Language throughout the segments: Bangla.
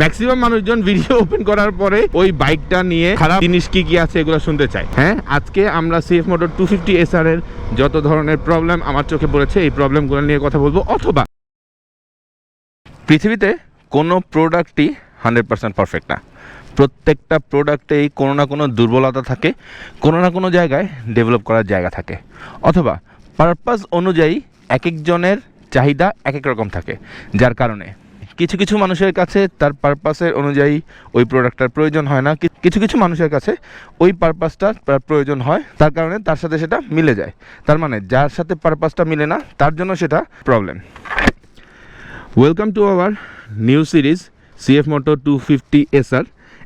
ম্যাক্সিমাম মানুষজন ভিডিও ওপেন করার পরে ওই বাইকটা নিয়ে খারাপ জিনিস কি কি আছে এগুলো শুনতে চায়। হ্যাঁ? আজকে আমরা CF motor two fifty SR এর যত ধরনের প্রবলেম আমার চোখে পড়েছে, এই প্রবলেমগুলো নিয়ে কথা বলব। অথবা পৃথিবীতে কোনো প্রোডাক্টই হান্ড্রেড পার্সেন্ট পারফেক্ট না। প্রত্যেকটা প্রোডাক্টেই কোনো না কোনো দুর্বলতা থাকে, কোনো না কোনো জায়গায় ডেভেলপ করার জায়গা থাকে। অথবা পারপাস অনুযায়ী এক একজনের চাহিদা এক এক রকম থাকে। যার কারণে কিছু কিছু মানুষের কাছে তার পারপাসের অনুযায়ী ওই প্রোডাক্টটার প্রয়োজন হয় না। কিছু কিছু মানুষের কাছে ওই পারপাসটার প্রয়োজন হয়, তার কারণে তার সাথে সেটা মিলে যায়। তার মানে যার সাথে পারপাসটা মিলে না, তার জন্য সেটা problem welcome to our new series CF moto two fifty SR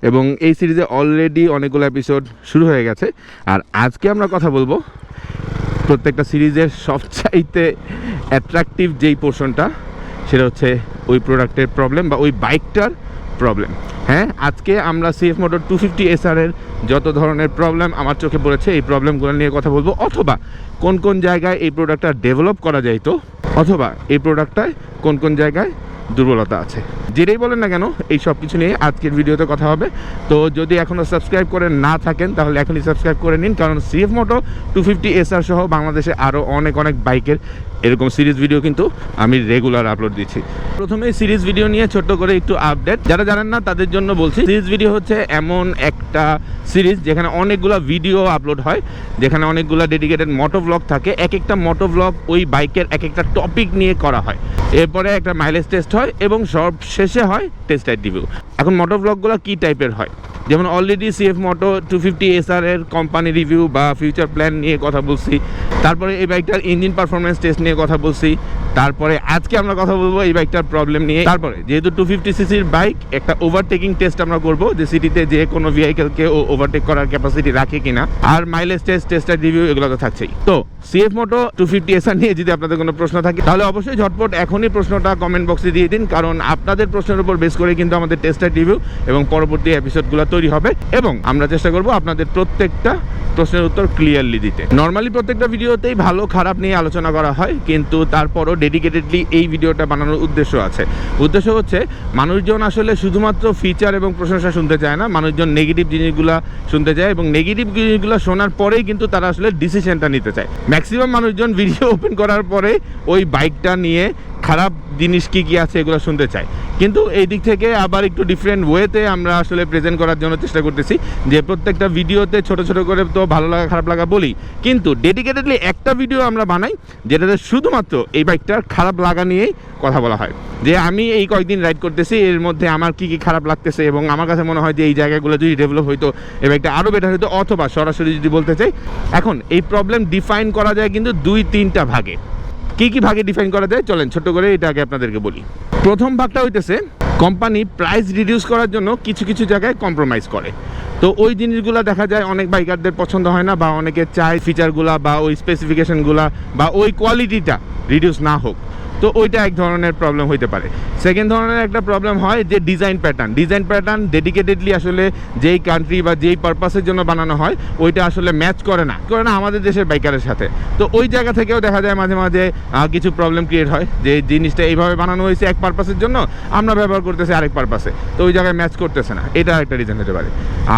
এবং এই সিরিজে অলরেডি অনেকগুলো এপিসোড শুরু হয়ে গেছে। আর আজকে আমরা কথা বলব প্রত্যেকটা সিরিজের সবচাইতে অ্যাট্রাকটিভ যেই পোর্শনটা সেটা হচ্ছে ওই প্রোডাক্টের প্রবলেম বা ওই বাইকটার প্রবলেম হ্যাঁ আজকে আমরা সিএফ মোটর টু ফিফটি এসআরের যত ধরনের প্রবলেম আমার চোখে পড়েছে, এই প্রবলেমগুলো নিয়ে কথা বলব। অথবা কোন কোন জায়গায় এই প্রোডাক্টটা ডেভেলপ করা যাইতো অথবা এই প্রোডাক্টটায় কোন কোন জায়গায় দুর্বলতা আছে? যেটাই বলেন না কেন, এই সব কিছু নিয়ে আজকের ভিডিওতে কথা হবে। তো যদি এখনও সাবস্ক্রাইব করে না থাকেন, তাহলে এখনই সাবস্ক্রাইব করে নিন। কারণ CF moto two fifty SR সহ বাংলাদেশে আরও অনেক অনেক বাইকের এরকম সিরিজ ভিডিও কিন্তু আমি রেগুলার আপলোড দিচ্ছি। প্রথমে সিরিজ ভিডিও নিয়ে ছোট্ট করে একটু আপডেট যারা জানেন না, তাদের জন্য বলছি সিরিজ ভিডিও হচ্ছে এমন একটা সিরিজ যেখানে অনেকগুলো ভিডিও আপলোড হয়, যেখানে অনেকগুলো ডেডিকেটেড মোটো ব্লগ থাকে। এক একটা মোটো ব্লগ ওই বাইকের এক একটা টপিক নিয়ে করা হয়। এরপরে একটা মাইলেজ টেস্ট হয় এবং সব শেষে হয় টেস্ট রিভিউ এখন মোটো ব্লগগুলো কী টাইপের হয়? যেমন already CF moto two fifty SR এর কোম্পানি রিভিউ বা ফিউচার প্ল্যান নিয়ে কথা বলছি। তারপরে এই বাইকটার ইঞ্জিন পারফরমেন্স টেস্ট নিয়ে কথা বলছি। তারপরে আজকে আমরা কথা বলব এই বাইকটার প্রবলেম নিয়ে। তারপরে যেহেতু টু ফিফটি সিসির বাইক, একটা ওভারটেকিং টেস্ট আমরা করব যে সিটিতে যে কোনো ভেহিকেলকে ও ওভারটেক করার ক্যাপাসিটি রাখে কিনা। আর মাইলেজ টেস্ট টেস্টার রিভিউ এগুলো তো থাকছেই। তো CF moto two fifty SR নিয়ে যদি আপনাদের কোনো প্রশ্ন থাকে, তাহলে অবশ্যই ঝটপট এখনই প্রশ্নটা কমেন্ট বক্সে দিয়ে দিন, কারণ আপনাদের প্রশ্নের উপর বেস করে কিন্তু আমাদের টেস্টার রিভিউ এবং পরবর্তী এপিসোডগুলো তৈরি হবে। এবং আমরা চেষ্টা করব আপনাদের প্রত্যেকটা প্রশ্নের উত্তর ক্লিয়ারলি দিতে। নর্মালি প্রত্যেকটা ভিডিওতেই ভালো খারাপ নিয়ে আলোচনা করা হয়, কিন্তু তারপরও ডেডিকেটেডলি এই ভিডিওটা বানানোর উদ্দেশ্য আছে। উদ্দেশ্য হচ্ছে, মানুষজন আসলে শুধুমাত্র ফিচার এবং প্রশংসা শুনতে চায় না, মানুষজন নেগেটিভ জিনিসগুলো শুনতে চায় এবং নেগেটিভ জিনিসগুলো শোনার পরেই কিন্তু তারা আসলে ডিসিশনটা নিতে চায়। ম্যাক্সিমাম মানুষজন ভিডিও ওপেন করার পরে ওই বাইকটা নিয়ে খারাপ জিনিস কি কি আছে এগুলো শুনতে চাই। কিন্তু এই দিক থেকে আবার একটু ডিফারেন্ট ওয়েতে আমরা আসলে প্রেজেন্ট করার জন্য চেষ্টা করতেছি, যে প্রত্যেকটা ভিডিওতে ছোট ছোট করে তো ভালো লাগা, খারাপ লাগা বলি। কিন্তু ডেডিকেটেডলি একটা ভিডিও আমরা বানাই, যেটাতে শুধুমাত্র এই বাইকটার খারাপ লাগা নিয়েই কথা বলা হয়। যে আমি এই কয়েকদিন রাইড করতেছি, এর মধ্যে আমার কি কি খারাপ লাগতেছে এবং আমার কাছে মনে হয় যে এই জায়গাগুলো যদি ডেভেলপ হইতো, এই বাইকটা আরও বেটার হতো অথবা সরাসরি যদি বলতে চাই, এখন এই প্রবলেম ডিফাইন করা যায় কিন্তু দুই, তিনটা ভাগে। কি কি ভাগে ডিফাইন করা যায়? চলেন ছোট করে এটা আগে আপনাদেরকে বলি। প্রথম ভাগটা হইতেছে কোম্পানি প্রাইস রিডিউস করার জন্য কিছু কিছু জায়গায় কম্প্রোমাইজ করে। তো ওই জিনিসগুলো দেখা যায়, অনেক বাইকারদের পছন্দ হয় না বা অনেকে চায় ফিচারগুলা বা ওই স্পেসিফিকেশনগুলা বা ওই কোয়ালিটিটা রিডিউস না হোক। তো ওইটা এক ধরনের প্রবলেম হইতে পারে। সেকেন্ড ধরনের একটা প্রবলেম হয় যে design pattern design pattern dedicatedly আসলে যেই কান্ট্রি বা যেই পারপাসের জন্য বানানো হয়, ওইটা আসলে ম্যাচ করে না। করে না আমাদের দেশের বাইকারের সাথে। তো ওই জায়গা থেকেও দেখা যায় মাঝে মাঝে কিছু প্রবলেম ক্রিয়েট হয় যে জিনিসটা এইভাবে বানানো হয়েছে এক পারপাসের জন্য, আমরা ব্যবহার করতেছি আরেক পারপাসে তো ওই জায়গায় ম্যাচ করতেছে না। এটা একটা রিজন হতে পারে।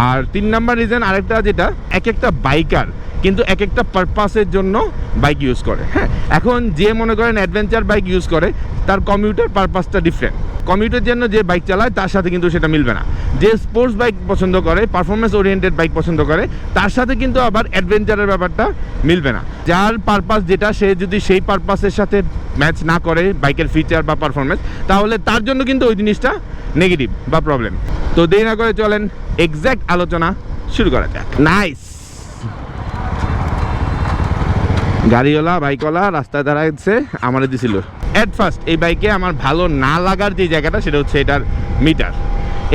আর তিন নাম্বার রিজন আরেকটা যেটা, এক একটা বাইকার কিন্তু এক একটা পারপাসের জন্য বাইক ইউজ করে। হ্যাঁ এখন যে মনে করেন অ্যাডভেঞ্চার বাইক ইউজ করে, তার কমিউটার পারপাসটা ডিফারেন্ট কমিউটার জন্য যে বাইক চালায়, তার সাথে কিন্তু সেটা মিলবে না। যে স্পোর্টস বাইক পছন্দ করে পারফরমেন্স ওরিয়েন্টেড বাইক পছন্দ করে, তার সাথে কিন্তু আবার অ্যাডভেঞ্চারের ব্যাপারটা মিলবে না। যার পারপাস যেটা, সে যদি সেই পারপাসের সাথে ম্যাচ না করে বাইকের ফিচার বা পারফরমেন্স তাহলে তার জন্য কিন্তু ওই জিনিসটা নেগেটিভ বা প্রবলেম তো দেরি না করে চলেন এক্স্যাক্ট আলোচনা শুরু করা যাক। নাইস গাড়িওয়ালা বাইকওয়ালা রাস্তায় দাঁড়াচ্ছে আমার দিছিল। অ্যাট ফার্স্ট এই বাইকে আমার ভালো না লাগার যে জায়গাটা সেটা হচ্ছে এটার মিটার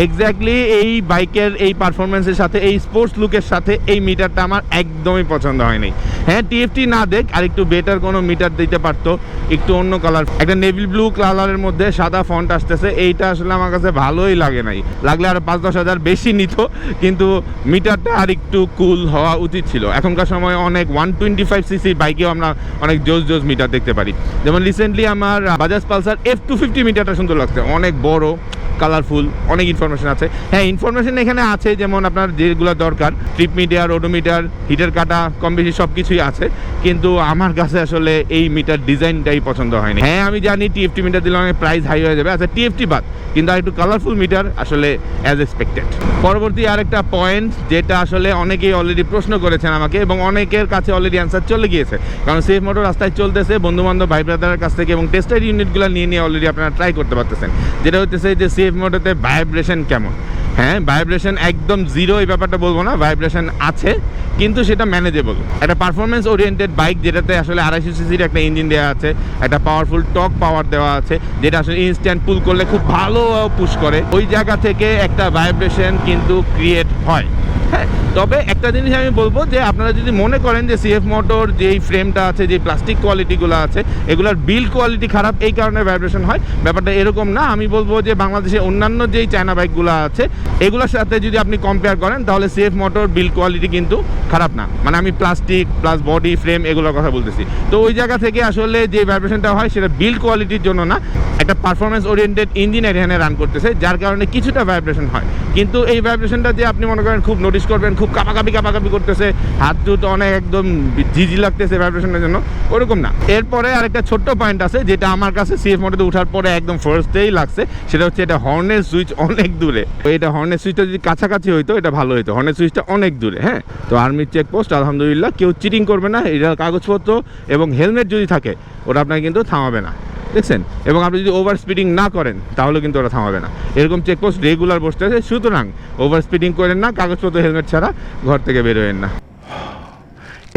এক্স্যাক্টলি এই বাইকের এই পারফরমেন্সের সাথে, এই স্পোর্টস লুকের সাথে এই মিটারটা আমার একদমই পছন্দ হয়নি। হ্যাঁ টিএফটি না দেখ, আর একটু বেটার কোনো মিটার দিতে পারতো, একটু অন্য কালার একটা নেভি ব্লু কালারের মধ্যে সাদা ফন্ট আসতেছে, এইটা আসলে আমার কাছে ভালোই লাগে নাই। লাগলে আর পাঁচ দশ হাজার বেশি নিত, কিন্তু মিটারটা আর একটু কুল হওয়া উচিত ছিল। এখনকার সময় অনেক ওয়ান টোয়েন্টি ফাইভ সিসি বাইকেও আমরা অনেক জোস জোস মিটার দেখতে পারি। যেমন রিসেন্টলি আমার Bajaj Pulsar F two fifty মিটারটা সুন্দর লাগছে, অনেক বড় কালারফুল, অনেক ইনফরমেশন আছে। হ্যাঁ ইনফরমেশন এখানে আছে, যেমন আপনার যেগুলো দরকার ট্রিপ মিটার ওডোমিটার হিটার কাটা, কম বেশি সব কিছুই আছে, কিন্তু আমার কাছে আসলে এই মিটার ডিজাইনটাই পছন্দ হয়নি। হ্যাঁ আমি জানি টিএফটি মিটার দিলে অনেক প্রাইস হাই হয়ে যাবে। আচ্ছা টিএফটি বাদ, কিন্তু আর একটু কালারফুল মিটার আসলে অ্যাজ এক্সপেক্টেড পরবর্তী আরেকটা পয়েন্ট যেটা আসলে অনেকেই অলরেডি প্রশ্ন করেছেন আমাকে, এবং অনেকের কাছে অলরেডি অ্যান্সার চলে গিয়েছে। কারণ সেফ মোটর রাস্তায় চলতেছে বন্ধু বান্ধব ভাই ব্রাদারের কাছ থেকে, এবং টেস্টার ইউনিটগুলো নিয়ে নিয়ে অলরেডি আপনারা ট্রাই করতে পারতেছেন। যেটা হচ্ছে যে সেফ মোটরতে ভাইব্রেশন কেমন? হ্যাঁ ভাইব্রেশন একদম জিরো এই ব্যাপারটা বলব না ভাইব্রেশন আছে, কিন্তু সেটা ম্যানেজেবল একটা পারফরমেন্স ওরিয়েন্টেড বাইক যেটাতে আসলে আড়াইশো সিসির একটা ইঞ্জিন দেওয়া আছে, একটা পাওয়ারফুল টক পাওয়ার দেওয়া আছে, যেটা আসলে ইনস্ট্যান্ট পুল করলে খুব ভালো পুশ করে। ওই জায়গা থেকে একটা ভাইব্রেশন কিন্তু ক্রিয়েট হয়। হ্যাঁ তবে একটা জিনিস আমি বলব যে আপনারা যদি মনে করেন যে সিএফ মোটর যেই ফ্রেমটা আছে যে প্লাস্টিক কোয়ালিটিগুলো আছে, এগুলোর বিল কোয়ালিটি খারাপ, এই কারণে ভাইব্রেশন হয়। ব্যাপারটা এরকম না, আমি বলব যে বাংলাদেশে অন্যান্য যেই চায়না বাইকগুলো আছে এগুলোর সাথে যদি আপনি কম্পেয়ার করেন, তাহলে সেফ মোটর বিল কোয়ালিটি কিন্তু খারাপ না। মানে আমি প্লাস্টিক প্লাস বডি ফ্রেম এগুলোর কথা বলতেছি। তো ওই জায়গা থেকে আসলে যে ভাইব্রেশনটা হয়, সেটা বিল্ড কোয়ালিটির জন্য না, একটা পারফরমেন্স ওরিয়েন্টেড ইঞ্জিন এখানে রান করতেছে, যার কারণে কিছুটা ভাইব্রেশন হয়। কিন্তু এই ভাইব্রেশনটা যে আপনি মনে করেন খুব নোটিস করবেন, খুব কাপাকাপি কাপাকাপি করতেছে, হাত টুট অনেক একদম ঝিঝি লাগতেছে ভাইব্রেশনের জন্য, ওরকম না। এরপরে আরেকটা ছোট্ট পয়েন্ট আছে, যেটা আমার কাছে সিএফ মোটরে উঠার পরে একদম ফার্স্টেই লাগছে, সেটা হচ্ছে এটা হর্নের সুইচ অনেক দূরে। এটা হর্নের সুইচটা যদি কাছাকাছি হইতো, এটা ভালো হইতো। হর্নের সুইচটা অনেক দূরে হ্যাঁ? তো আর্মির চেকপোস্ট আলহামদুলিল্লাহ, কেউ চিটিং করবে না। এটা কাগজপত্র এবং হেলমেট যদি থাকে ওরা আপনাকে কিন্তু থামাবে না। দেখছেন? এবং আপনি যদি ওভার স্পিডিং না করেন, তাহলে কিন্তু ওরা থামাবে না। এরকম চেকপোস্ট রেগুলার বসতে আছে। সুতরাং ওভার স্পিডিং করেন না, কাগজপত্র হেলমেট ছাড়া ঘর থেকে বেরোয়েন না।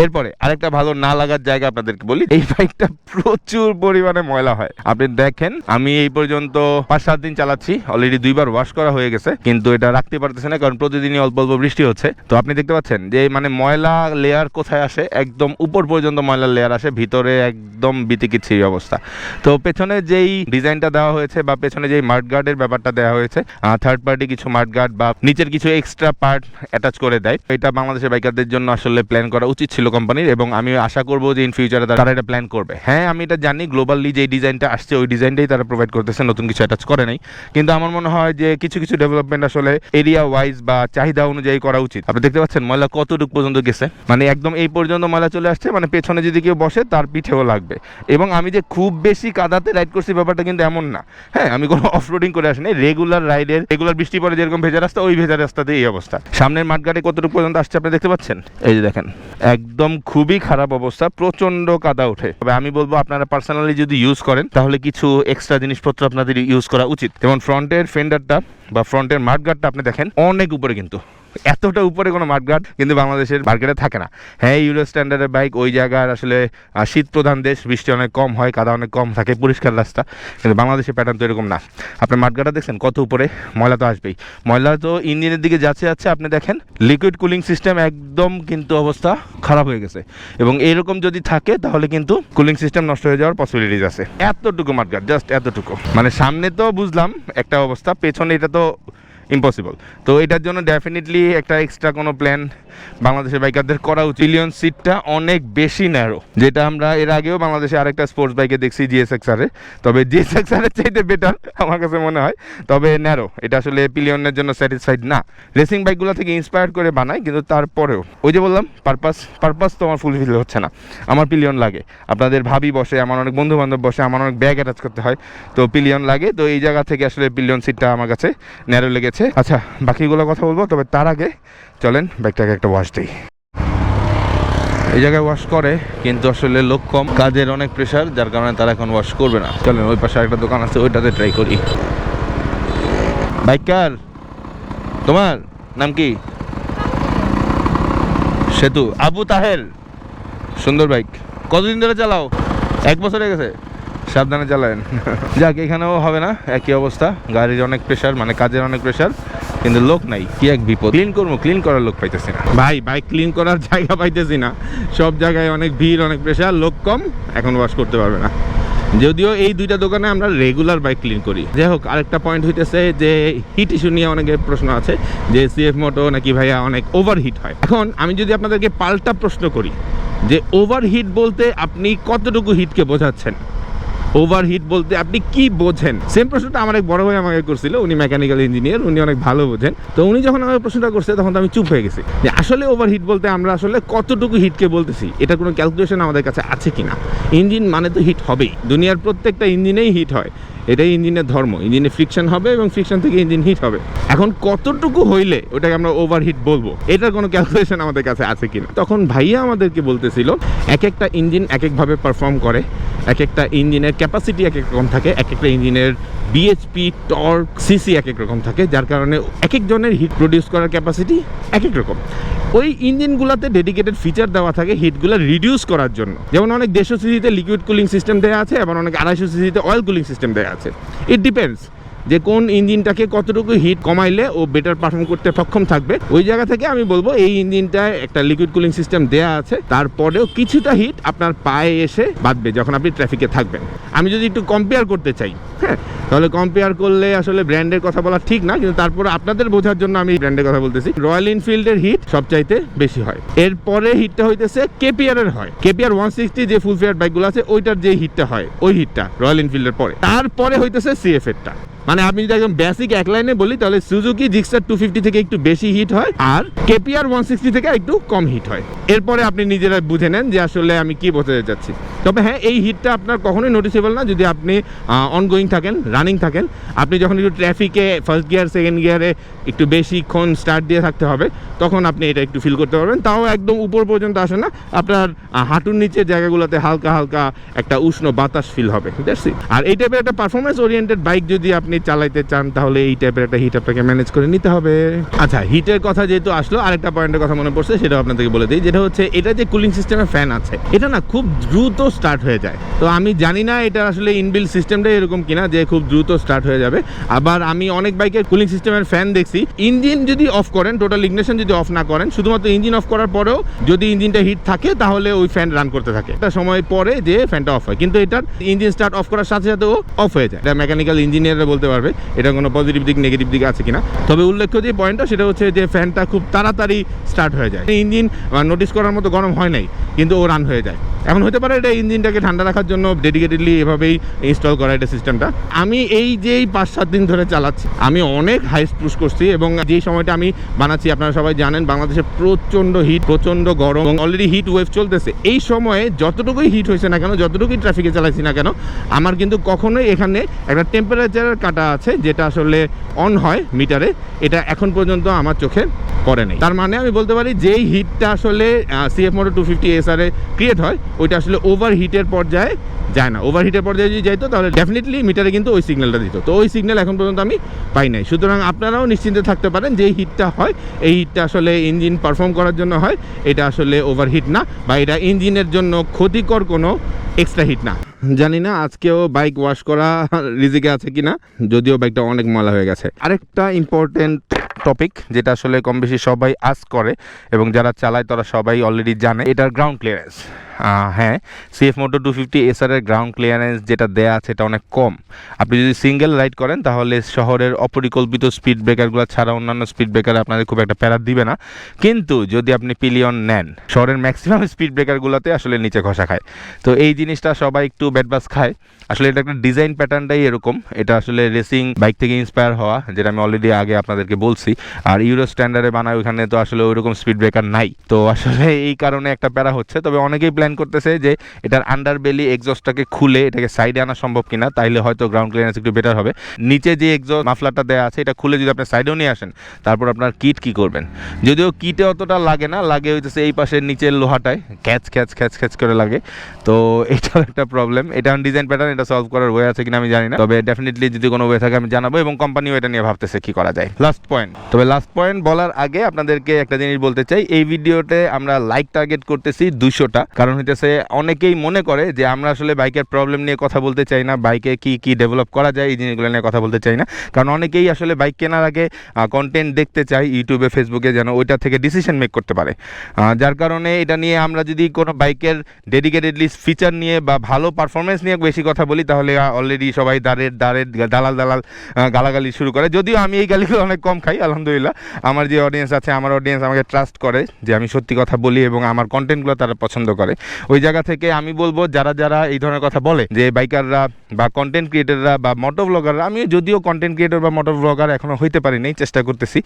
এরপরে আরেকটা ভালো না লাগার জায়গা আপনাদেরকে বলি, এই বাইকটা প্রচুর পরিমাণে ময়লা হয়। আপনি দেখেন, আমি এই পর্যন্ত পাঁচ সাত দিন চালাচ্ছি অলরেডি দুইবার ওয়াশ করা হয়ে গেছে, কিন্তু এটা রাখতে পারতেছে না, কারণ প্রতিদিনই অল্প অল্প বৃষ্টি হচ্ছে। তো আপনি দেখতে পাচ্ছেন যে মানে ময়লা লেয়ার কোথায় আসে? একদম উপর পর্যন্ত ময়লার লেয়ার আসে, ভিতরে একদম বিতিকিচ্ছি অবস্থা। তো পেছনে যেই ডিজাইনটা দেওয়া হয়েছে বা পেছনে যেই মার্ট গার্ডের ব্যাপারটা দেওয়া হয়েছে থার্ড পার্টি কিছু মার্ট গার্ড বা নিচের কিছু এক্সট্রা পার্ট অ্যাটাচ করে দেয়। এটা বাংলাদেশের বাইকারদের জন্য আসলে প্ল্যান করা উচিত ছিল। কোম্পানির এবং আমি আশা করব যে ইন ফিউচারে তারা এটা প্ল্যান করবে। হ্যাঁ আমি এটা জানি গ্লোবালি যে ডিজাইনটা আসছে ওই ডিজাইনটাই তারা প্রোভাইড করতেছে নতুন কিছু অ্যাটাচ করে নাই। কিন্তু আমার মনে হয় যে কিছু কিছু ডেভেলপমেন্ট আসলে এরিয়া ওয়াইজ বা চাহিদা অনুযায়ী করা উচিত। আপনি দেখতে পাচ্ছেন ময়লা কতটুকু পর্যন্ত গেছে? মানে একদম এই পর্যন্ত ময়লা চলে আসছে মানে পেছনে যদি কেউ বসে তার পিঠেও লাগবে। এবং আমি যে খুব বেশি কাদাতে রাইড করছি ব্যাপারটা কিন্তু এমন না। হ্যাঁ আমি কোনো অফরোডিং করে আসিনি রেগুলার রাইডের রেগুলার বৃষ্টি পরে যেরকম ভেজা রাস্তা ওই ভেজা রাস্তাতে এই অবস্থা। সামনের মাঠঘাটে কতটুকু পর্যন্ত আসছে আপনি দেখতে পাচ্ছেন? এই যে দেখেন একদম খুবই খারাপ অবস্থা প্রচণ্ড কাদা ওঠে। তবে আমি বলব, আপনারা পার্সোনালি যদি ইউজ করেন, তাহলে কিছু এক্সট্রা জিনিসপত্র আপনাদের ইউজ করা উচিত। যেমন ফ্রন্টের ফেন্ডারটা বা ফ্রন্টের মাঠগার্ডটা আপনি দেখেন, অনেক উপরে কিন্তু। এতটা উপরে কোনো মাঠঘাট কিন্তু বাংলাদেশের মার্কেটে থাকে না। হ্যাঁ ইউরো স্ট্যান্ডার্ডের বাইক, ওই জায়গার আসলে শীত প্রধান দেশ, বৃষ্টি অনেক কম হয়, কাদা অনেক কম থাকে, পরিষ্কার রাস্তা। কিন্তু বাংলাদেশের প্যাটার্ন তো এরকম না। আপনি মাঠগার্ডটা দেখছেন কত উপরে? ময়লা তো আসবেই। ময়লা তো ইঞ্জিনের দিকে যাচ্ছে যাচ্ছে, আপনি দেখেন লিকুইড কুলিং সিস্টেম একদম কিন্তু অবস্থা খারাপ হয়ে গেছে। এবং এরকম যদি থাকে, তাহলে কিন্তু কুলিং সিস্টেম নষ্ট হয়ে যাওয়ার পসিবিলিটিস আছে। এতটুকু মাঠঘাট জাস্ট এতটুকু। মানে সামনে তো বুঝলাম একটা অবস্থা, পেছনে এটা তো ইম্পসিবল তো এটার জন্য ডেফিনেটলি একটা এক্সট্রা কোনো প্ল্যান বাংলাদেশের বাইকারদের করা উচিত। পিলিয়ন সিটটা অনেক বেশি ন্যারো যেটা আমরা এর আগেও বাংলাদেশে আরেকটা স্পোর্টস বাইকে দেখছি জিএসএক্সআরে তবে জিএসএক্সআরের চাইতে বেটার আমার কাছে মনে হয়, তবে ন্যারো এটা আসলে পিলিয়নের জন্য স্যাটিসফাইড না। রেসিং বাইকগুলো থেকে ইন্সপায়ার করে বানায় কিন্তু তারপরেও, ওই যে বললাম পারপাস পারপাস তো আমার ফুলফিল হচ্ছে না, আমার পিলিয়ন লাগে। আপনাদের ভাবি বসে, আমার অনেক বন্ধু বান্ধব বসে, আমার অনেক ব্যাগ অ্যাটাচ করতে হয়, তো পিলিয়ন লাগে, তো এই জায়গা থেকে আসলে পিলিয়ন সিটটা আমার কাছে ন্যারো লেগেছে। আচ্ছা বাকিগুলো কথা বলব, তবে তার আগে চলেন বাইকটাকে একটা ওয়াশ দিই। এই জায়গায় ওয়াশ করে, কিন্তু আসলে লোক কম, কাজের অনেক প্রেশার যার কারণে তারা এখন ওয়াশ করবে না। চলেন, ওই পাশে একটা দোকান আছে, ওইটাতে ট্রাই করি। বাইকার, তোমার নাম কি? সেতু, আবু তাহের। সুন্দর বাইক কতদিন ধরে চালাও? এক বছর হয়ে গেছে। সাবধানে চালায়েন। যাক, এখানেও হবে না, একই অবস্থা। গাড়ির অনেক প্রেশার মানে কাজের অনেক প্রেশার কিন্তু লোক নাই। কি এক বিপদ। ক্লিন করব ক্লিন করার লোক পাইতেছি না। ভাই বাইক ক্লিন করার জায়গা পাইতেছি না। সব জায়গায় অনেক ভিড়, অনেক প্রেশার লোক কম, এখন ওয়াশ করতে পারবে না। যদিও এই দুইটা দোকানে আমরা রেগুলার বাইক ক্লিন করি। যাই হোক, আরেকটা পয়েন্ট হইতেছে যে হিট ইস্যু নিয়ে অনেকের প্রশ্ন আছে, যে সিএফ মোটো নাকি ভাইয়া অনেক ওভারহিট হয়। এখন আমি যদি আপনাদেরকে পাল্টা প্রশ্ন করি, যে ওভারহিট বলতে আপনি কতটুকু হিটকে বোঝাচ্ছেন? ওভারহিট বলতে আপনি কি বোঝেন? সেম প্রশ্নটা আমার এক বড় ভাই আমাকে করছিল, উনি মেকানিক্যাল ইঞ্জিনিয়ার উনি অনেক ভালো বোঝেন। তো উনি যখন আমাকে প্রশ্নটা করছে, তখন তো আমি চুপ হয়ে গেছি। যে আসলে ওভারহিট বলতে আমরা আসলে কতটুকু হিটকে বলতেছি, এটা কোনো ক্যালকুলেশন আমাদের কাছে আছে কিনা? ইঞ্জিন মানে তো হিট হবেই। দুনিয়ার প্রত্যেকটা ইঞ্জিনেই হিট হয়। এটাই ইঞ্জিনের ধর্ম। ইঞ্জিনে ফ্রিকশন হবে এবং ফ্রিকশন থেকে ইঞ্জিন হিট হবে। এখন কতটুকু হইলে ওটাকে আমরা ওভারহিট বলব? এটার কোনো ক্যালকুলেশন আমাদের কাছে আছে কিনা? তখন ভাইয়া আমাদেরকে বলতেছিল, এক একটা ইঞ্জিন এক একভাবে পারফর্ম করে। এক একটা ইঞ্জিনের ক্যাপাসিটি এক এক রকম থাকে এক একটা ইঞ্জিনের বিএইচপি টর্ক সিসি এক এক রকম থাকে, যার কারণে এক একজনের হিট প্রডিউস করার ক্যাপাসিটি এক এক রকম। ওই ইঞ্জিনগুলোতে ডেডিকেটেড ফিচার দেওয়া থাকে হিটগুলো রিডিউস করার জন্য। যেমন অনেক দেড়শো সিসিতে লিকুইড কুলিং সিস্টেম দেওয়া আছে এবং অনেক আড়াইশো সিসিতে অয়েল কুলিং সিস্টেম দেওয়া আছে। ইট ডিপেন্ডস যে কোন ইঞ্জিনটাকে কতটুকু হিট কমাইলে ও বেটার পারফর্ম করতে সক্ষম থাকবে, ওই জায়গা থেকে আমি বলব এই ইঞ্জিনটায় একটা লিকুইড কুলিং সিস্টেম দেয়া আছে, তারপরেও কিছুটা হিট আপনার পায়ে এসে বাঁধবে যখন আপনি ট্রাফিকে থাকবেন। আমি যদি একটু কম্পেয়ার করতে চাই হ্যাঁ তাহলে কম্পেয়ার করলে আসলে ব্র্যান্ডের কথা বলা ঠিক না, কিন্তু তারপরে আপনাদের বোঝার জন্য আমি ব্র্যান্ডের কথা বলতেছি। রয়্যাল এনফিল্ডের হিট সবচাইতে বেশি হয়। এরপরে হিটটা হইতেছে কেপিআর এর হয়। কেপিআর ওয়ান সিক্সটি যে ফুল ফেয়ার বাইকগুলো আছে, ওইটার যে হিটটা হয়, ওই হিটটা রয়্যাল এনফিল্ডের পরে। তারপরে হইতেছে সিএফ এরটা। মানে আপনি যদি একদম বেসিক এক লাইনে বলি, তাহলে সুজুকি জিক্সার টু ফিফটি থেকে একটু বেশি হিট হয়, আর কেপিআর ওয়ান সিক্সটি থেকে একটু কম হিট হয়। এরপরে আপনি নিজেরা বুঝে নেন যে আসলে আমি কি বোঝাতে চাচ্ছি। তবে হ্যাঁ এই হিটটা আপনার কখনোই নোটিসেবল না। যদি আপনি অনগোয়িং থাকেন রানিং থাকেন, আপনি যখন একটু ট্রাফিকে ফার্স্ট গিয়ার সেকেন্ড গিয়ারে একটু বেশিক্ষণ স্টার্ট দিয়ে থাকতে হবে, তখন আপনি এটা একটু ফিল করতে পারবেন। তাও একদম উপর পর্যন্ত আসে না। আপনার হাঁটুর নিচের জায়গাগুলোতে হালকা হালকা একটা উষ্ণ বাতাস ফিল হবে. আর এই টাইপের একটা পারফরমেন্স ওরিয়েন্টেড বাইক যদি আপনি চালাইতে চান, তাহলে এই টাইপের একটা হিট আপনাকে ম্যানেজ করে নিতে হবে। আচ্ছা হিটের কথা যেহেতু আসলো, আরেকটা পয়েন্টের কথা মনে পড়ছে সেটা আপনাদেরকে বলে দিই, যেটা হচ্ছে, এটা যে কুলিং সিস্টেমের ফ্যান আছে, এটা না খুব দ্রুত স্টার্ট হয়ে যায়। তো আমি জানি না এটা আসলে ইনবিল সিস্টেমটাই এরকম কিনা, যে খুব দ্রুত স্টার্ট হয়ে যাবে। আবার আমি অনেক বাইকের কুলিং সিস্টেমের ফ্যান দেখছি ইঞ্জিন যদি অফ করেন টোটাল ইগনিশন যদি অফ না করেন, শুধুমাত্র ইঞ্জিন অফ করার পরেও যদি ইঞ্জিনটা হিট থাকে, তাহলে ওই ফ্যান রান করতে থাকে। একটা সময় পরে যে ফ্যানটা অফ হয়, কিন্তু এটার ইঞ্জিন স্টার্ট অফ করার সাথে সাথে ও অফ হয়ে যায়। এটা মেকানিক্যাল ইঞ্জিনিয়াররা বলতে পারবে। এটা কোনো পজিটিভ দিক নেগেটিভ দিক আছে কিনা। তবে উল্লেখ্য যে পয়েন্টটা সেটা হচ্ছে যে ফ্যানটা খুব তাড়াতাড়ি স্টার্ট হয়ে যায়। ইঞ্জিন নোটিস করার মতো গরম হয় নাই, কিন্তু ও রান হয়ে যায়। এখন হতে পারে এটা ইঞ্জিনটাকে ঠান্ডা রাখার জন্য ডেডিকেটেডলি এভাবেই ইনস্টল করা এটা সিস্টেমটা আমি এই যে এই পাঁচ সাত দিন ধরে চালাচ্ছি, আমি অনেক হাই পুশ করছি এবং যেই সময়টা আমি বানাচ্ছি, আপনারা সবাই জানেন বাংলাদেশে প্রচণ্ড হিট প্রচণ্ড গরম এবং অলরেডি হিট ওয়েভ চলতেছে। এই সময়ে যতটুকুই হিট হয়েছে না কেন, যতটুকুই ট্রাফিকে চালাইছি না কেন, আমার কিন্তু কখনোই এখানে একটা টেম্পারেচার কাটা আছে যেটা আসলে অন হয় মিটারে এটা এখন পর্যন্ত আমার চোখে পড়ে নেই। তার মানে আমি বলতে পারি যেই হিটটা আসলে সিএফ মোটর টু ফিফটি এসআরে ক্রিয়েট হয়, ওইটা আসলে ওভার হিটের পর্যায়ে যায় না। ওভার হিটের পর্যায়ে যদি যাইতো, তাহলে ডেফিনেটলি মিটারে কিন্তু ওই সিগন্যালটা দিত। তো ওই সিগন্যাল এখন পর্যন্ত আমি পাই নাই। সুতরাং আপনারাও নিশ্চিন্তে থাকতে পারেন যে হিটটা হয়, এই হিটটা আসলে ইঞ্জিন পারফর্ম করার জন্য হয়, এটা আসলে ওভার হিট না, বা এটা ইঞ্জিনের জন্য ক্ষতিকর কোনো এক্সট্রা হিট না। জানি না আজকেও বাইক ওয়াশ করা রিজিকে আছে কিনা, যদিও বাইকটা অনেক ময়লা হয়ে গেছে। আরেকটা ইম্পর্টেন্ট টপিক যেটা আসলে কম বেশি সবাই আজ করে এবং যারা চালায় তারা সবাই অলরেডি জানে। এটার গ্রাউন্ড ক্লিয়ারেন্স হ্যাঁ সিএফ মোটর টু ফিফটি এসআরের গ্রাউন্ড ক্লিয়ারেন্স যেটা দেয়া আছে, এটা অনেক কম। আপনি যদি সিঙ্গেল রাইড করেন, তাহলে শহরের অপরিকল্পিত স্পিড ব্রেকারগুলো ছাড়া অন্যান্য স্পিড ব্রেকার আপনাদের খুব একটা প্যারা দিবে না। কিন্তু যদি আপনি পিলিয়ন নেন, শহরের ম্যাক্সিমাম স্পিড ব্রেকারগুলোতে আসলে নিচে ঘষা খায়। তো এই জিনিসটা সবাই একটু ব্যাডবাস খায়। আসলে এটা একটা ডিজাইন প্যাটার্নটাই এরকম। এটা আসলে রেসিং বাইক থেকে ইন্সপায়ার হওয়া, যেটা আমি অলরেডি আগে আপনাদেরকে বলছি। আর ইউরো স্ট্যান্ডার্ডে বানায়, ওখানে তো আসলে ওইরকম স্পিড ব্রেকার নাই। তো আসলে এই কারণে একটা প্যারা হচ্ছে। তবে অনেকেই প্ল্যান করতেছে যে এটার আন্ডার বেলি এক্সস্টটাকে খুলে এটাকে সাইডে আনা সম্ভব কিনা, তাইলে হয়তো গ্রাউন্ড ক্লিয়ারেন্স একটু বেটার হবে। নিচে যে এক্সস্ট মাফলারটা দেওয়া আছে, এটা খুলে যদি আপনি সাইডেও নিয়ে আসেন, তারপর আপনার কিট কি করবেন? যদিও কিটে অতটা লাগে না, লাগে হইতেছে এই পাশের নিচের লোহাটায় ক্যাচ ক্যাচ ক্যাচ ক্যাচ করে লাগে। তো এটাও একটা প্রবলেম এটা ডিজাইন প্যাটার্ন এটা সলভ করার ওয়ে আছে কিনা আমি জানি না। তবে ডেফিনেটলি যদি কোনো ওয়ে থাকে, আমি জানাব এবং কোম্পানিও এটা নিয়ে ভাবতেছে কি করা যায়। লাস্ট পয়েন্ট তবে লাস্ট পয়েন্ট বলার আগে আপনাদেরকে একটা জিনিস বলতে চাই। এই ভিডিওতে আমরা লাইক টার্গেট করতেছি দুশোটা কারণ হইতেছে, অনেকেই মনে করে যে আমরা আসলে বাইকের প্রবলেম নিয়ে কথা বলতে চাই না, বাইকে কি কি ডেভেলপ করা যায়, এই জিনিসগুলো নিয়ে কথা বলতে চাই না। কারণ অনেকেই আসলে বাইক কেনার আগে কন্টেন্ট দেখতে চাই ইউটিউবে ফেসবুকে যেন ওইটা থেকে ডিসিশন মেক করতে পারে। যার কারণে এটা নিয়ে আমরা যদি কোনো বাইকের ডেডিকেটেডলি ফিচার নিয়ে বা ভালো পারফরমেন্স নিয়ে বেশি কথা বলি, তাহলে অলরেডি সবাই দাঁড়ের দাঁড়ের দালাল দালাল গালাগালি শুরু করে। যদিও আমি এই গালিগুলো অনেক কম খাই, আলহামদুলিল্লাহ। আমার যে অডিয়েন্স আছে, আমার অডিয়েন্স আমাকে ট্রাস্ট করে যে আমি সত্যি কথা বলি এবং আমার কন্টেন্টগুলো তারা পছন্দ করে। ওই জায়গা থেকে আমি বলব, যারা যারা এই ধরনের কথা বলে যে বাইকাররা বা কন্টেন্ট ক্রিয়েটাররা বা মোটো ব্লগাররা আমি যদিও কন্টেন্ট ক্রিয়েটর বা মোটো ব্লগার এখনও হইতে পারি পারিনি চেষ্টা করতেছি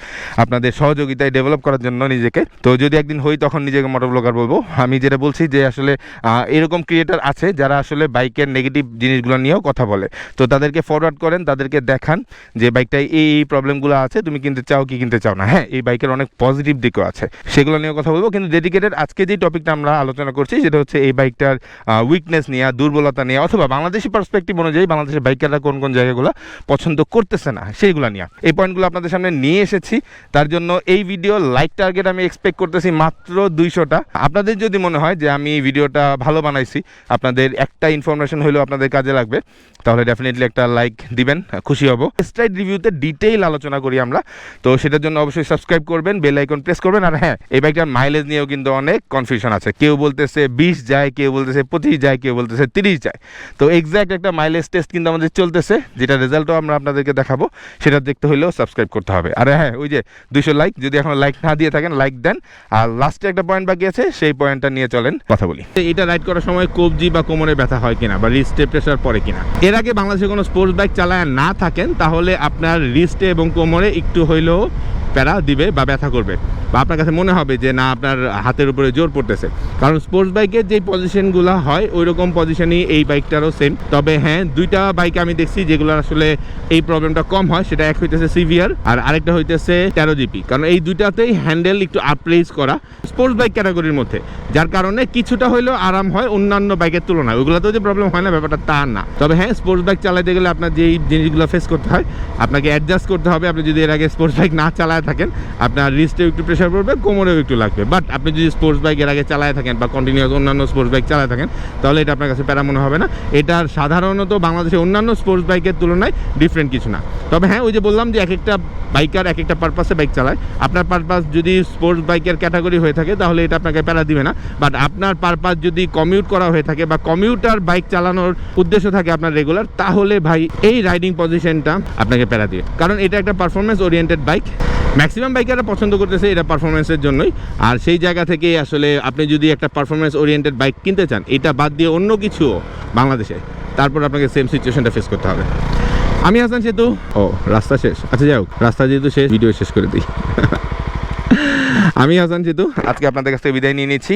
আপনাদের সহযোগিতায় ডেভেলপ করার জন্য নিজেকে। তো যদি একদিন হই তখন নিজেকে মোটো ব্লগার বলব। আমি যেটা বলছি যে আসলে এরকম ক্রিয়েটার আছে যারা আসলে বাইকের নেগেটিভ জিনিসগুলো নিয়েও কথা বলে। তো তাদেরকে ফরওয়ার্ড করেন, তাদেরকে দেখান যে বাইকটায় এই এই প্রবলেমগুলো আছে, তুমি কিনতে চাও কি কিনতে চাও না। হ্যাঁ এই বাইকের অনেক পজিটিভ দিকও আছে। সেগুলো নিয়েও কথা বলব। কিন্তু ডেডিকেটেড আজকে যে টপিকটা আমরা আলোচনা করছি যেটা হচ্ছে এই বাইকটার উইকনেস নিয়ে, দুর্বলতা নিয়ে, অথবা বাংলাদেশি পার্সপেক্টিভ অনুযায়ী বাংলাদেশের বাইকাররা কোন কোন জায়গাগুলো পছন্দ করতেছে না, সেইগুলো নিয়ে। এই পয়েন্টগুলো আপনাদের সামনে নিয়ে এসেছি, তার জন্য এই ভিডিও লাইক টার্গেট আমি এক্সপেক্ট করতেছি মাত্র দুইশোটা। আপনাদের যদি মনে হয় যে আমি এই ভিডিওটা ভালো বানাইছি, আপনাদের একটা ইনফরমেশন হলেও আপনাদের কাজে লাগবে, তাহলে ডেফিনেটলি একটা লাইক দিবেন, খুশি হব। স্ট্রাইট রিভিউতে ডিটেইল আলোচনা করি আমরা, তো সেটার জন্য অবশ্যই সাবস্ক্রাইব করবেন বেল আইকন প্রেস করবেন, আর হ্যাঁ এই বাইকটার মাইলেজ নিয়েও কিন্তু অনেক কনফিউশন আছে। কেউ বলতেছে বিশ যায়, কেউ বলতেছে পঁচিশ যায়, কেউ বলতেছে তিরিশ যায়। তো এক্স্যাক্ট একটা মাইলেজ টেস্ট কিন্তু আমাদের চলতেছে, যেটা রেজাল্টও আমরা আপনাদেরকে দেখাবো, সেটা দেখতে হলেও সাবস্ক্রাইব করতে হবে। আর হ্যাঁ ওই যে দুইশো লাইক যদি এখন লাইক না দিয়ে থাকেন লাইক দেন। আর লাস্টে একটা পয়েন্ট বাকি আছে, সেই পয়েন্টটা নিয়ে চলেন, কথা বলি। এটা রাইড করার সময় কবজি বা কোমরে ব্যথা হয় কিনা, বা রিস্টে প্রেশার পড়ে কিনা? এর আগে বাংলাদেশে কোনো স্পোর্টস বাইক চালায় না থাকেন, তাহলে আপনার রিস্টে এবং কোমরে একটু হইলেও প্যারা দিবে বা ব্যথা করবে। বা আপনার কাছে মনে হবে যে, না, আপনার হাতের উপরে জোর পড়তেছে। কারণ স্পোর্টস বাইকের যে পজিশনগুলো হয় ওই রকম পজিশনই এই বাইকটারও সেম তবে হ্যাঁ দুইটা বাইক আমি দেখছি যেগুলো আসলে এই প্রবলেমটা কম হয়, সেটা এক হইতেছে সিভিয়ার আর আরেকটা হইতেছে তেরো জিপি। কারণ এই দুইটাতেই হ্যান্ডেল একটু আপরেজ করা স্পোর্টস বাইক ক্যাটাগরির মধ্যে। যার কারণে কিছুটা হইলেও আরাম হয় অন্যান্য বাইকের তুলনায়। ওগুলোতেও যে প্রবলেম হয় না, ব্যাপারটা তা না। তবে হ্যাঁ স্পোর্টস বাইক চালাতে গেলে আপনার যেই জিনিসগুলো ফেস করতে হয়, আপনাকে অ্যাডজাস্ট করতে হবে। আপনি যদি এর আগে স্পোর্টস বাইক না চালায় থাকেন, আপনার রিস্টেও একটু প্রেশার পড়বে, কোমরেও একটু লাগবে। বাট আপনি যদি স্পোর্টস বাইক এর আগে চালায় থাকেন বা কন্টিনিউয়াস অন্যান্য স্পোর্টস বাইক চালায় থাকেন, তাহলে এটা আপনার কাছে প্যারা মনে হবে না। এটার সাধারণত বাংলাদেশে অন্যান্য স্পোর্টস বাইকের তুলনায় ডিফারেন্ট কিছু না। তবে হ্যাঁ ওই যে বললাম যে এক একটা বাইকার এক একটা পারপাসে বাইক চালায়। আপনার পারপাস যদি স্পোর্টস বাইকের ক্যাটাগরি হয়ে থাকে, তাহলে এটা আপনাকে প্যারা দিবে না। বাট আপনার পারপাস যদি কমিউট করা হয়ে থাকে বা কমিউটার বাইক চালানোর উদ্দেশ্য থাকে আপনার রেগুলার তাহলে ভাই এই রাইডিং পজিশনটা আপনাকে প্যারা দিবে। কারণ এটা একটা পারফরমেন্স ওরিয়েন্টেড বাইক ম্যাক্সিমাম বাইকাররা পছন্দ করতেছে এটা পারফরমেন্সের জন্যই। আর সেই জায়গা থেকে আসলে আপনি যদি একটা পারফরমেন্স ওরিয়েন্টেড বাইক কিনতে চান, এটা বাদ দিয়ে অন্য কিছু বাংলাদেশে, তারপর আপনাকে সেম সিচুয়েশনটা ফেস করতে হবে। আমি হাসান সেতু। ও, রাস্তা শেষ। আচ্ছা যাই হোক, রাস্তা যেহেতু শেষ ভিডিও শেষ করে দিই। আমি হাসান সেতু। আজকে আপনাদের কাছ থেকে বিদায় নিয়ে নিচ্ছি।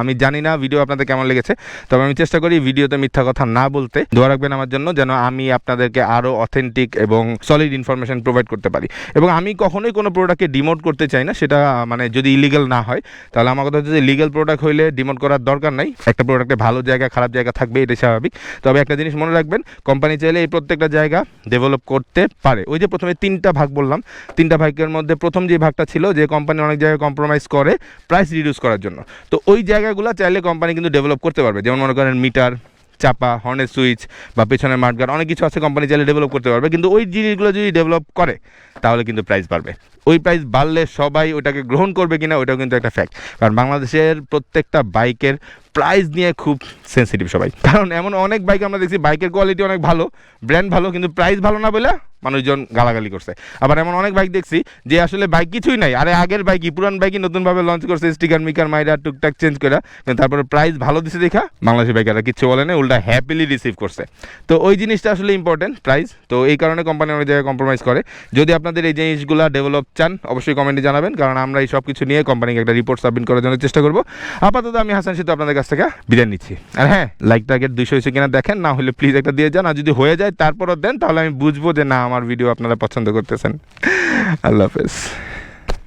আমি জানি না ভিডিও আপনাদের কেমন লেগেছে, তবে আমি চেষ্টা করি ভিডিওতে মিথ্যা কথা না বলতে। দোয়া রাখবেন আমার জন্য যেন আমি আপনাদেরকে আরও অথেন্টিক এবং সলিড ইনফরমেশন প্রোভাইড করতে পারি। এবং আমি কখনোই কোনো প্রোডাক্টকে ডিমোট করতে চাই না, সেটা মানে যদি ইলিগাল না হয়, তাহলে আমার কথা হচ্ছে যে লিগাল প্রোডাক্ট হইলে ডিমোট করার দরকার নাই। একটা প্রোডাক্টে ভালো জায়গা, খারাপ জায়গা থাকবে, এটাই স্বাভাবিক। তবে একটা জিনিস মনে রাখবেন কোম্পানি চাইলে এই প্রত্যেকটা জায়গা ডেভেলপ করতে পারে। ওই যে প্রথমে তিনটা ভাগ বললাম, তিনটা ভাগের মধ্যে প্রথম যে ভাগটা ছিল, যে কোম্পানি অনেক জায়গায় কম্প্রোমাইজ করে প্রাইস রিডিউস করার জন্য। তো ওই জায়গাগুলো চাইলে কোম্পানি কিন্তু ডেভেলপ করতে পারবে। যেমন মনে করেন মিটার চাপা হর্নের সুইচ বা পেছনের মাঠগার অনেক কিছু আছে কোম্পানি চাইলে ডেভেলপ করতে পারবে। কিন্তু ওই জিনিসগুলো যদি ডেভেলপ করে, তাহলে কিন্তু প্রাইস বাড়বে। ওই প্রাইস বাড়লে সবাই ওটাকে গ্রহণ করবে কিনা, ওটাও কিন্তু একটা ফ্যাক্ট কারণ বাংলাদেশের প্রত্যেকটা বাইকের প্রাইস নিয়ে খুব সেন্সিটিভ সবাই। কারণ এমন অনেক বাইক আমরা দেখছি বাইকের কোয়ালিটি অনেক ভালো ব্র্যান্ড ভালো, কিন্তু প্রাইস ভালো না বলে মানুষজন গালাগালি করছে। আবার এমন অনেক বাইক দেখছি যে আসলে বাইক কিছুই নাই। আরে আগের বাইকই পুরান বাইকই নতুনভাবে লঞ্চ করছে স্টিকার মিকার মাইরা, টুকটাক চেঞ্জ করে কিন্তু তারপরে প্রাইস ভালো দিছে দেখা, বাংলাদেশি বাইকাররা কিছু বলে না উল্টা হ্যাপিলি রিসিভ করছে। তো ওই জিনিসটা আসলে ইম্পর্টেন্ট প্রাইস তো এই কারণে কোম্পানি অনেক জায়গায় কম্প্রোমাইজ করে। যদি আপনাদের এই জিনিসগুলো ডেভেলপ চান, অবশ্যই কমেন্টে জানাবেন, কারণ আমরা এই সব কিছু নিয়ে কোম্পানিকে একটা রিপোর্ট সাবমিট করার জন্য চেষ্টা করব। আপাতত আমি হাসান সিদ্ধু আপনাদের কাছ থেকে বিদায় নিচ্ছি। আর হ্যাঁ লাইক টার্গেট দুইশো হয়েছে কিনা দেখেন, না হলে প্লিজ একটা দিয়ে যান। আর যদি হয়ে যায়, তারপরও দেন, তাহলে আমি বুঝব যে না আমার ভিডিও আপনারা পছন্দ করতেছেন। আল্লাহ হাফেজ।